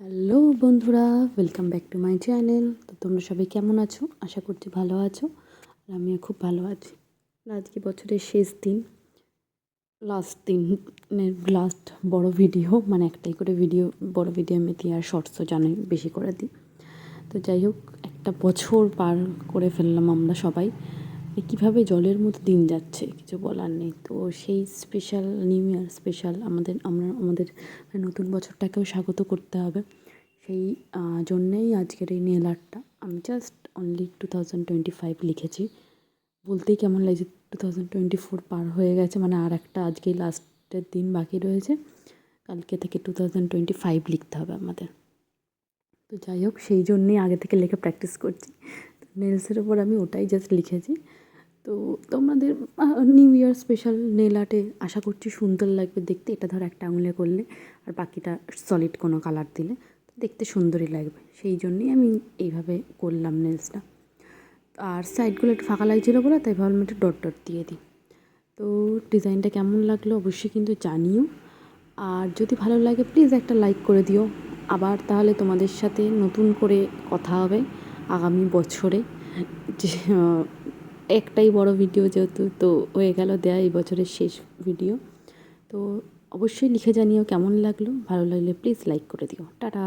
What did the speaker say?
Hello বন্ধুরা welcome back to my channel তো তোমরা সবাই কেমন আছো? আশা করছি ভালো আছো, আর আমিও খুব ভালো আছি। আজকে বছরের শেষ দিন লাস্ট দিনের লাস্ট বড় ভিডিও মানে একটাই করে ভিডিও বড় ভিডিও আমি দিই আর শর্টসও জানাই বেশি করে দিই। তো যাই হোক, একটা বছর পার করে ফেললাম আমরা সবাই। কীভাবে জলের মতো দিন যাচ্ছে, কিছু বলার নেই। তো সেই স্পেশাল নিউ ইয়ার স্পেশাল আমাদের, আমরা, আমাদের নতুন বছরটাকেও স্বাগত করতে হবে। সেই জন্যেই আজকের এই নেল আর্টটা আমি just only two thousand twenty five লিখেছি। বলতেই কেমন লাগছে টু থাউজেন্ড টোয়েন্টি ফোর পার হয়ে গেছে মানে আর একটা আজকেই লাস্টের দিন বাকি রয়েছে। কালকে থেকে টু থাউজেন্ড টোয়েন্টি ফাইভ লিখতে হবে আমাদের। তো যাই হোক, সেই জন্যেই আগে থেকে লেখা প্র্যাকটিস করছি। নেলসের ওপর আমি ওটাই জাস্ট লিখেছি। তো তোমাদের নিউ ইয়ার স্পেশাল নেল আর্টে আশা করছি সুন্দর লাগবে দেখতে। এটা ধর একটা আঙুলে করলে আর বাকিটা সলিড কোনো কালার দিলে দেখতে সুন্দরই লাগবে। সেই জন্যই আমি এইভাবে করলাম নেলসটা আর সাইডগুলো একটু ফাঁকা লাগছিল বলে তাই ভাবলাম একটু ডট ডট দিয়ে দিই। তো ডিজাইনটা কেমন লাগল অবশ্যই কিন্তু জানিও। আর যদি ভালো লাগে প্লিজ একটা লাইক করে দিও। আবার তাহলে তোমাদের সাথে নতুন করে কথা হবে আগামী বছরে। যে একটাই বড় ভিডিও যেহেতু, তো হয়ে গেল দেয়া এই বছরের শেষ ভিডিও। তো অবশ্যই লিখে জানিও কেমন লাগল। ভালো লাগলে প্লিজ লাইক করে দিও। টাটা।